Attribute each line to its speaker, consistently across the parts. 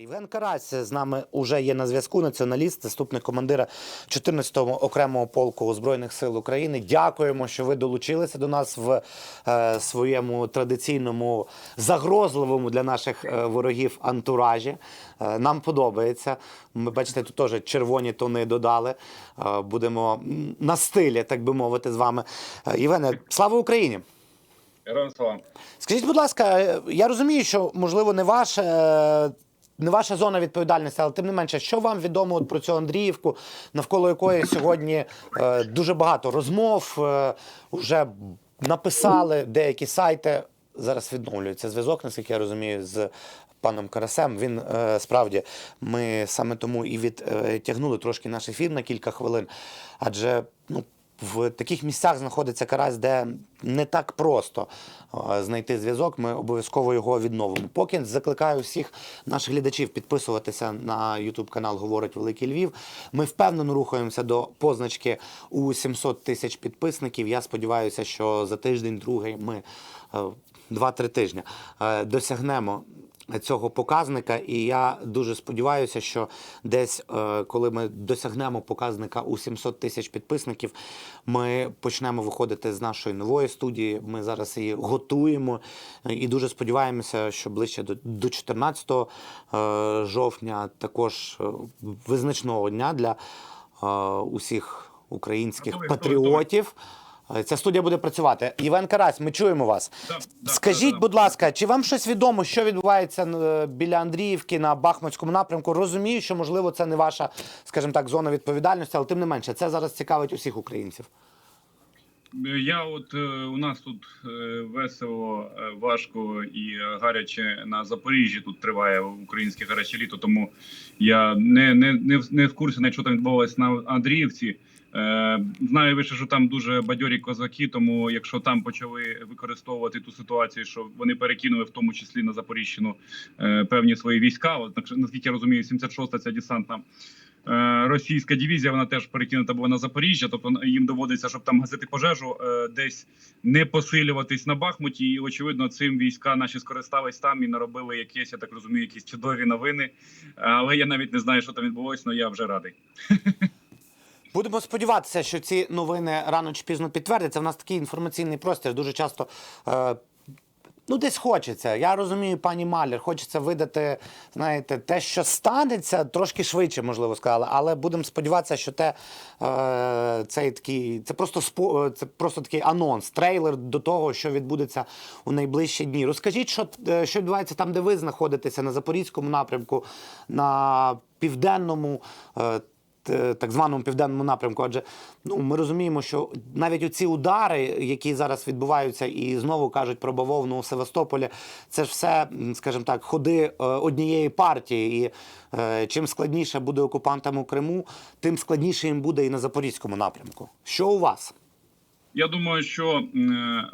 Speaker 1: Євген Карась з нами вже є на зв'язку. Націоналіст, заступник командира 14-го окремого полку Збройних сил України. Дякуємо, що ви долучилися до нас в е, своєму традиційному загрозливому для наших е, ворогів антуражі. Е, нам подобається. Ми бачите, тут теж червоні тони додали. Е, будемо на стилі, так би мовити, з вами. Е, Євгене, слава Україні!
Speaker 2: Героям слава.
Speaker 1: Скажіть, будь ласка, е, я розумію, що можливо не ваше. Е, Не ваша зона відповідальності, але тим не менше, що вам відомо от про цю Андріївку, навколо якої сьогодні е, дуже багато розмов е, вже написали деякі сайти. Зараз відновлюється зв'язок, наскільки я розумію, з паном Карасем. Він е, справді ми саме тому і відтягнули трошки наш ефір на кілька хвилин, адже ну. В таких місцях знаходиться карась, де не так просто е, знайти зв'язок. Ми обов'язково його відновимо. Поки закликаю всіх наших глядачів підписуватися на YouTube канал Говорить Великий Львів. Ми впевнено рухаємося до позначки у 700 тисяч підписників. Я сподіваюся, що за тиждень, другий ми е, два-три тижні е, досягнемо цього показника, і я дуже сподіваюся, що десь, е, коли ми досягнемо показника у 700 тисяч підписників, ми почнемо виходити з нашої нової студії. Ми зараз її готуємо і дуже сподіваємося, що ближче до, до 14 е, жовтня, також е, визначного дня для усіх українських патріотів. Е, Ця студія буде працювати. Євген Карась, ми чуємо вас.
Speaker 2: Да, да,
Speaker 1: Скажіть,
Speaker 2: да, да.
Speaker 1: будь ласка, чи вам щось відомо, що відбувається е, біля Андріївки на Бахмутському напрямку? Розумію, що можливо це не ваша, скажімо так, зона відповідальності, але тим не менше, це зараз цікавить усіх українців.
Speaker 2: Я от е, у нас тут весело, важко і гаряче на Запоріжжі. Тут триває українське гаряче літо. Тому я не, не, не, в- не в курсі, навіть що там відбувалося на Андріївці. Е, знаю лише, що там дуже бадьорі козаки. Тому якщо там почали використовувати ту ситуацію, що вони перекинули в тому числі на Запоріжжяну е, певні свої війська. От наскільки я розумію, 76-та ця десантна Е, російська дивізія вона теж перекинута була на Запоріжжя. Тобто їм доводиться, щоб там гасити пожежу, десь не посилюватись на Бахмуті. І очевидно, цим війська наші скористались там і наробили якісь, я так розумію, якісь чудові новини. Але я навіть не знаю, що там відбулося, але я вже радий.
Speaker 1: Будемо сподіватися, що ці новини рано чи пізно підтвердяться. У нас такий інформаційний простір дуже часто. Е, Ну, десь хочеться. Я розумію, пані Маляр, хочеться видати, знаєте, те, що станеться, трошки швидше, можливо, сказали. Але будемо сподіватися, що те, е, цей такий, це просто спо, це просто такий анонс, трейлер до того, що відбудеться у найближчі дні. Розкажіть, що, е, що відбувається там, де ви знаходитеся, на запорізькому напрямку, на південному. е, так званому південному напрямку. Адже ну ми розуміємо, що навіть оці удари, які зараз відбуваються, і знову кажуть про бавовну у Севастополі, це ж все, скажімо так, ходи е, однієї партії. І е, чим складніше буде окупантам у Криму, тим складніше їм буде і на запорізькому напрямку. Що у вас?
Speaker 2: Я думаю, що е,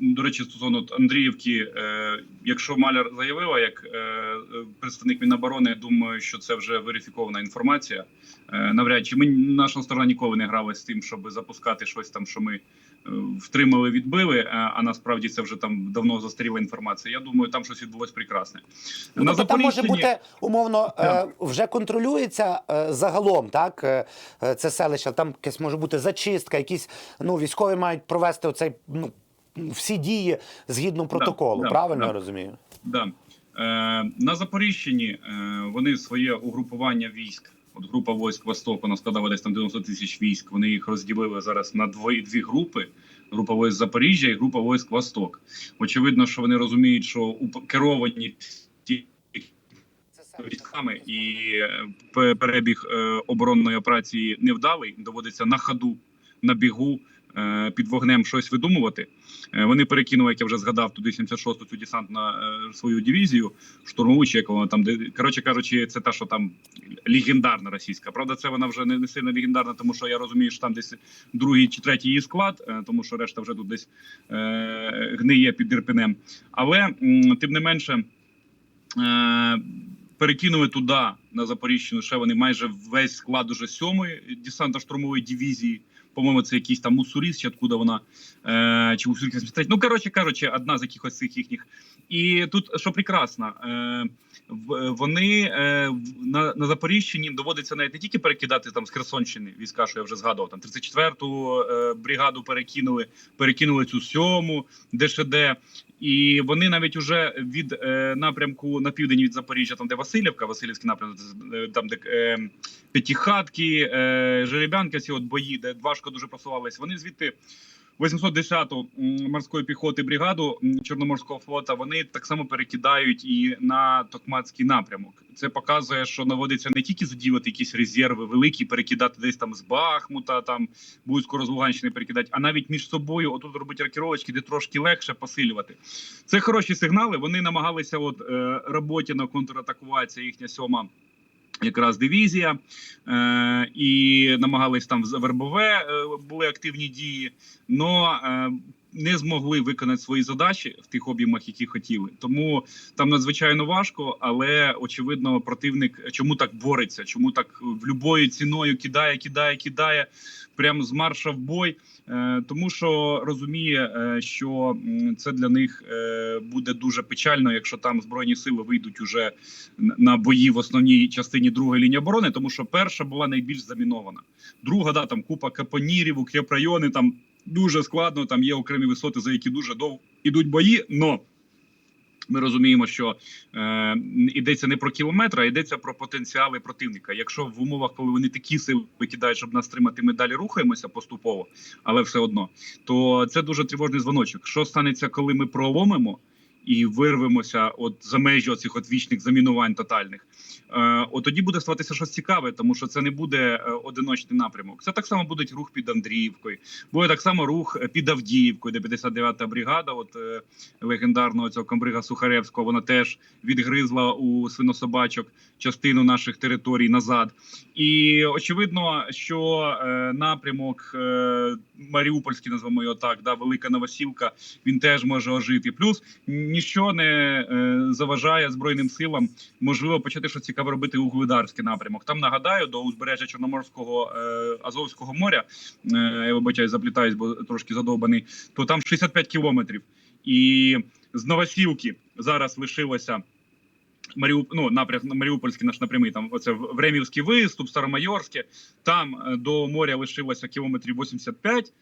Speaker 2: до речі, стосовно Андріївки, е, якщо Маляр заявила як е, представник Міноборони, думаю, що це вже верифікована інформація. Е, Навряд чи ми наша сторона ніколи не грала з тим, щоб запускати щось там, що ми втримали, відбили. А насправді це вже там давно застаріла інформація. Я думаю, там щось відбулось прекрасне.
Speaker 1: Ну, тобто там може бути умовно е, вже контролюється загалом, так це селище. Там якась може бути зачистка, якісь ну військові мають провести оцей ну всі дії згідно протоколу.
Speaker 2: да,
Speaker 1: правильно
Speaker 2: да.
Speaker 1: я розумію?
Speaker 2: Да. Е, на Запоріжчині е, вони своє угрупування військ. От група військ Восток, вона складала десь там 90 тисяч військ. Вони їх розділили зараз на дві, дві групи: група військ Запоріжжя і група військ Восток. Очевидно, що вони розуміють, що керовані ті військами і е, перебіг е, оборонної операції невдалий. Доводиться на ходу, на бігу. Е, Під вогнем щось видумувати. Е, Вони перекинули, як я вже згадав, туди 76-ту цю десантну е, свою дивізію, штурмову як вона там, де коротше кажучи, це та, що там легендарна російська. Правда, це вона вже не, сильно легендарна, тому що я розумію, що там десь другий чи третій її склад, тому що решта вже тут десь гниє під Ірпенем. Але тим не менше. Перекинули туди на Запоріжчину ще вони майже весь склад уже сьомої десантно-штурмової дивізії. По-моєму, це якийсь там мусуріс, чи откуда вона е, чи мусуріс 83. Ну коротше кажучи, одна з якихось цих їхніх І тут що прекрасно, е, вони е, на, на Запоріжчині доводиться навіть не тільки перекидати там з Херсонщини війська, що я вже згадував, там 34-ту е, бригаду перекинули, перекинули цю сьому ДШД. І вони навіть уже від е, напрямку на південь від Запоріжжя, там де Васильівка, Васильівський напрямок, е, там де е, П'ятихатки, е, Жеребянка, ці от бої, де важко дуже просувалися. Вони звідти 810-ту морської піхоти бригаду Чорноморського флота. Вони так само перекидають і на Токмацький напрямок. Це показує, що наводиться не тільки задіяти якісь резерви великі, перекидати десь там з Бахмута, там будуть скоро з Луганщини перекидати, а навіть між собою отут робити рокіровочки, де трошки легше посилювати. Це хороші сигнали. Вони намагалися, от е, роботі контратакуватися їхня сьома. Якраз дивізія, е, і намагались там в РБВ е, були активні дії, но е, не змогли виконати свої задачі в тих об'ємах, які хотіли. Тому там надзвичайно важко, але очевидно, противник чому так бореться, чому так любою ціною кидає, кидає, кидає, прямо з марша в бой. Е, тому що розуміє, е, що це для них е, буде дуже печально, якщо там збройні сили вийдуть уже на бої в основній частині другої лінії оборони, тому що перша була найбільш замінована. Друга да там купа капонірів, укріпрайони, там дуже складно. Там є окремі висоти, за які дуже довго ідуть бої. Но ми розуміємо, що е, йдеться не про кілометр, а йдеться про потенціали противника. Якщо в умовах, коли вони такі сили викидають, щоб нас тримати, ми далі рухаємося поступово, але все одно, то це дуже тривожний дзвоночок. Що станеться, коли ми проломимо і вирвемося от за межі оцих от вічних замінувань тотальних? Е, от тоді буде ставатися щось цікаве, тому що це не буде е, одиночний напрямок. Це так само буде рух під Андріївкою, буде так само рух е, під Авдіївкою, де 59-та бригада, от легендарного цього комбрига Сухаревського, вона теж відгризла у свинособачок частину наших територій назад. І очевидно, що напрямок Маріупольський, назвемо його так, да, Велика Новосілка, він теж може ожити. Плюс ніщо не заважає збройним силам можливо почати щось цікаве робити у Глидарський напрямок. Там нагадаю до узбережжя Чорноморського е, Азовського моря. Е, я вибачаю, заплітаюсь, бо трошки задовбаний. То там 65 кілометрів, і з Новосілки зараз лишилося. Маріуп... ну, напрямок Маріупольський наш напрямий, там оце Времівський виступ, Старомайорське. Там е, до моря лишилося кілометрів 85,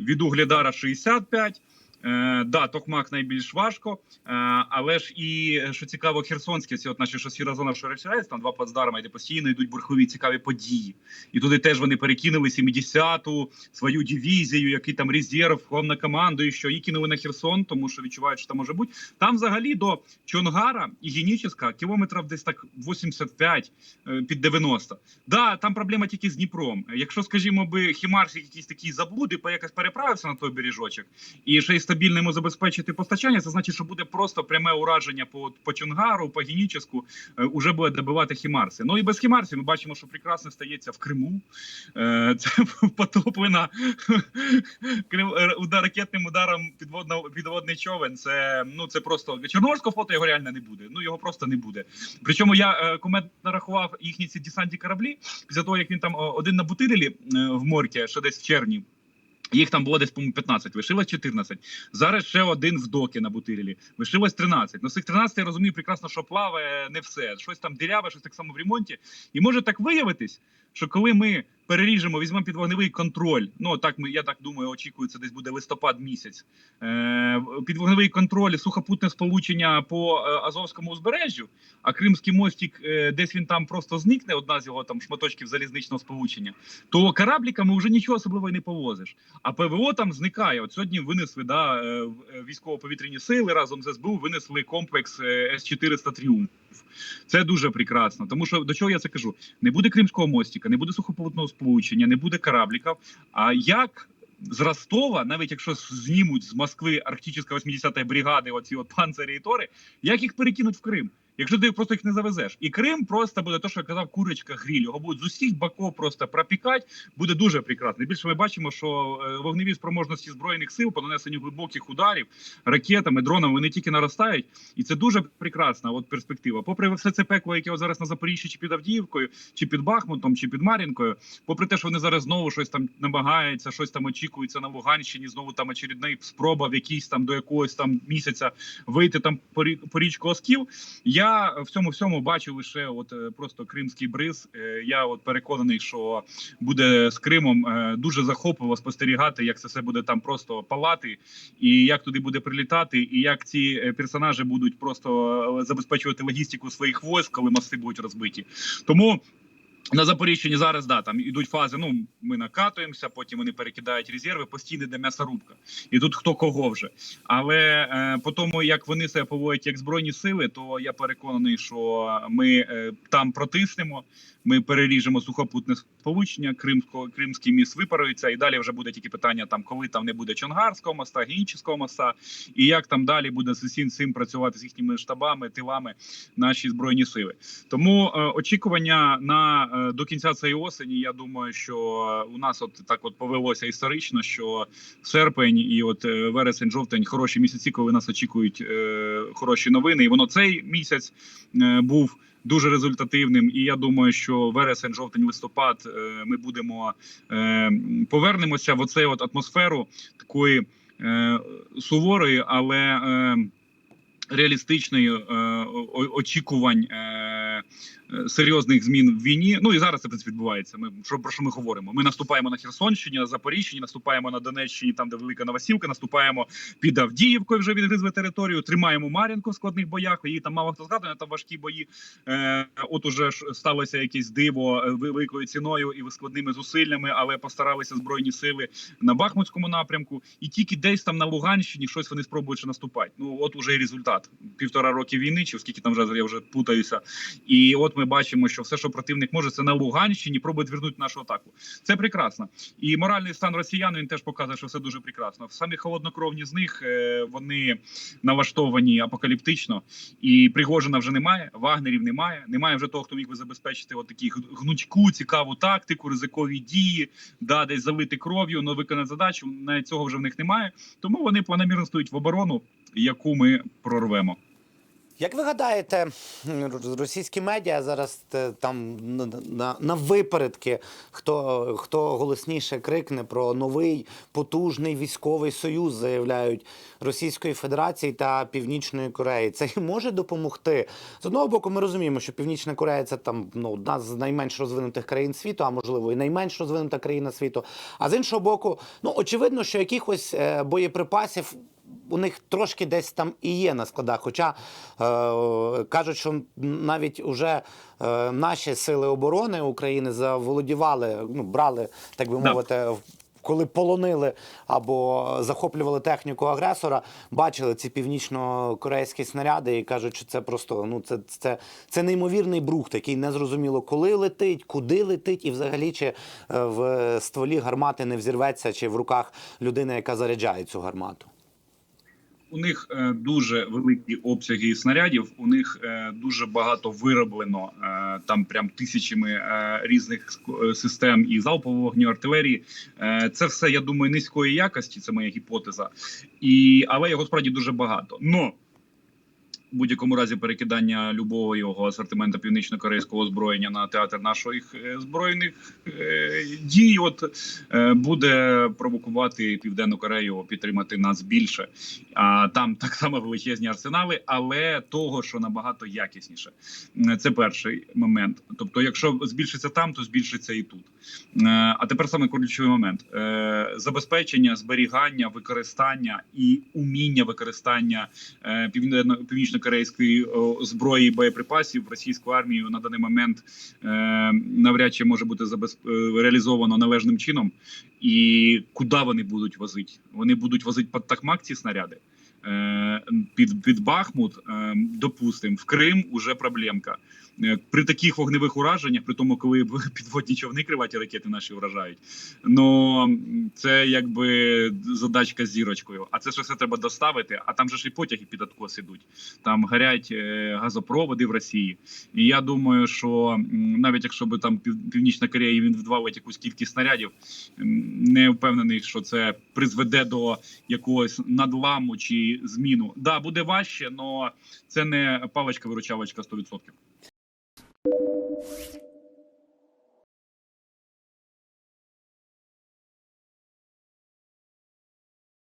Speaker 2: від Угледара 65. Е, да, Токмак найбільш важко, е, але ж і що цікаво, Херсонське, ці от наші що сіра зона, що розширяється, там два плацдарма, де постійно йдуть бурхові цікаві події. І туди теж вони перекинули 70-ту свою дивізію, який там резерв, головна що і кинули на Херсон, тому що відчувають, що там може бути. Там взагалі до Чонгара і Геніческа кілометрів десь так 85 е, під 90. Да, там проблема тільки з Дніпром. Якщо, скажімо, би Хімарсик якісь такі заблуди, якось переправився на той бережочок, і ще й стабільно забезпечити постачання, це значить, що буде просто пряме ураження по, по Чонгару, по Геніческу, е, уже буде добивати Хімарси. Ну і без Хімарсів ми бачимо, що прекрасно стається в Криму. Е, Це потоплена е, удар ракетним ударом підводна підводний човен. Це ну це просто Чорноморського флоту його реально не буде. Ну його просто не буде. Причому я комент нарахував їхні ці десантні кораблі після того, як він там один на Бутирілі е, в морці, ще десь в червні. Їх там було десь по 15, лишилось 14. Зараз ще один в докі на Бутирілі. Лишилось 13. Ну з цих 13 я розумію прекрасно, що плаває не все. Щось там діряве, щось так само в ремонті. І може так виявитись, що коли ми переріжемо, візьмемо під вогневий контроль. Ну так ми я так думаю, очікується, десь буде листопад місяць. Е, під вогневий контроль, сухопутне сполучення по е, Азовському узбережжю, а Кримський мостик, е, десь він там просто зникне, одна з його там шматочків залізничного сполучення. То корабліками вже нічого особливого не повозиш. А ПВО там зникає. От сьогодні винесли да, е, військово-повітряні сили разом з СБУ винесли комплекс е, С-400 Тріумф. Це дуже прекрасно. Тому що до чого я це кажу? Не буде кримського мостика, не буде сухопутного сполучення, не буде корабліків. А як з Ростова, навіть якщо знімуть з Москви арктична 80-та бригади, оці от панцирі і тори, як їх перекинуть в Крим? Якщо ти просто їх не завезеш, і Крим просто буде то, що я казав, курочка гріль. Його будуть з усіх боків просто пропікати, буде дуже прекрасно. І Більше ми бачимо, що е, вогневі спроможності збройних сил по нанесенню глибоких ударів ракетами, дронами вони тільки наростають, і це дуже прекрасна от перспектива. Попри все це пекло, яке зараз на Запоріжжі, чи під Авдіївкою, чи під Бахмутом, чи під Мар'їнкою, попри те, що вони зараз знову щось там намагаються, щось там очікується на Луганщині, знову там очередна спроба в якійсь там до якогось там місяця вийти там по річку Осків. Я в цьому всьому бачу лише от е, просто кримський бриз. Е, Я от переконаний, що буде з Кримом е, дуже захопливо спостерігати, як це все буде там просто палати, і як туди буде прилітати, і як ці персонажі будуть просто забезпечувати логістику своїх військ, коли мости будуть розбиті. Тому. На Запоріжчині зараз да там ідуть фази. Ну ми накатуємося, потім вони перекидають резерви, постійно йде м'ясорубка. І тут хто кого вже. Але е, по тому, як вони себе поводять як збройні сили, то я переконаний, що ми е, там протиснемо. Ми переріжемо сухопутне сполучення, кримського кримський міст випарується, і далі вже буде тільки питання там, коли там не буде Чонгарського моста, Генічського моста, і як там далі буде з усім цим працювати з їхніми штабами, тилами наші збройні сили. Тому е, очікування на е, до кінця цієї осені. Я думаю, що е, у нас от так от повелося історично, що серпень і от е, вересень, жовтень хороші місяці, коли нас очікують е, хороші новини. І воно цей місяць е, був. Дуже результативним, і я думаю, що вересень, жовтень, листопад е, ми будемо е, повернемося в оцей от атмосферу такої е, суворої, але е, реалістичної е, очікувань е, е, серйозних змін в війні. Ну і зараз це в принципі, відбувається. Ми що про що ми говоримо? Ми наступаємо на Херсонщині, на Запоріжчині, наступаємо на Донеччині, там де велика Новосілка, наступаємо під Авдіївкою. Вже відгризли територію. Тримаємо Мар'їнку в складних боях. Її там мало хто згадує, там важкі бої. Е, от уже ж сталося якесь диво е, великою ціною і складними зусиллями, але постаралися збройні сили на Бахмутському напрямку, і тільки десь там на Луганщині щось вони спробують ще наступати. Ну от уже і результат. Півтора роки війни, чи скільки там вже я вже путаюся. І от ми бачимо, що все, що противник може, це на Луганщині, пробує звернути нашу атаку. Це прекрасно. І моральний стан росіян він теж показує, що все дуже прекрасно. Самі холоднокровні з них е, вони налаштовані апокаліптично, і Пригожина вже немає, вагнерів немає. Немає вже того, хто міг би забезпечити от такі гнучку, цікаву тактику, ризикові дії, да, десь залити кров'ю, но виконати задачу. Навіть цього вже в них немає. Тому вони планомірно стоять в оборону, яку ми прорвемо.
Speaker 1: Як ви гадаєте, російські медіа зараз е, там на, на, випередки, хто, хто голосніше крикне про новий потужний військовий союз, заявляють Російської Федерації та Північної Кореї. Це може допомогти. З одного боку, ми розуміємо, що Північна Корея це там ну, одна з найменш розвинутих країн світу, а можливо і найменш розвинута країна світу. А з іншого боку, ну очевидно, що якихось е, боєприпасів у них трошки десь там і є на складах. Хоча е, кажуть, що навіть уже е, наші сили оборони України заволодівали, ну брали, так би мовити, в- коли полонили або захоплювали техніку агресора, бачили ці північно-корейські снаряди і кажуть, що це просто ну це, це, це неймовірний брухт, який не зрозуміло, коли летить, куди летить, і взагалі чи е, в стволі гармати не взірветься, чи в руках людини, яка заряджає цю гармату.
Speaker 2: У них е, дуже великі обсяги снарядів. У них е, дуже багато вироблено е, там прям тисячами різних систем і залпового вогню артилерії. Це все, я думаю, низької якості. Це моя гіпотеза, і але його справді дуже багато. Но будь-якому разі перекидання любого його асортименту північно-корейського озброєння на театр наших е, збройних е, дій, от е, буде провокувати південну Корею підтримати нас більше. А там так само величезні арсенали, але того, що набагато якісніше. Це перший момент. Тобто, якщо збільшиться там, то збільшиться і тут. А тепер саме ключовий момент: забезпечення, зберігання, використання і уміння використання південно- північно-корейської зброї і боєприпасів російською армією на даний момент е, навряд чи може бути е, реалізовано належним чином. І куди вони будуть возити? Вони будуть возити під Тахмак ці снаряди. Е, Під, під Бахмут, е, допустимо, в Крим уже проблемка. Е, При таких вогневих ураженнях, при тому, коли підводні човни криваті ракети наші вражають, ну це якби задачка з зірочкою. А це ж все треба доставити. А там же ж і потяги під откос ідуть. Там гарять е, газопроводи в Росії. І я думаю, що навіть якщо би там Пів- Північна Корея він відвалить якусь кількість снарядів, не впевнений, що це призведе до якогось надламу чи зміну. Да, буде важче, але це не паличка-виручалочка 100%. Thank you.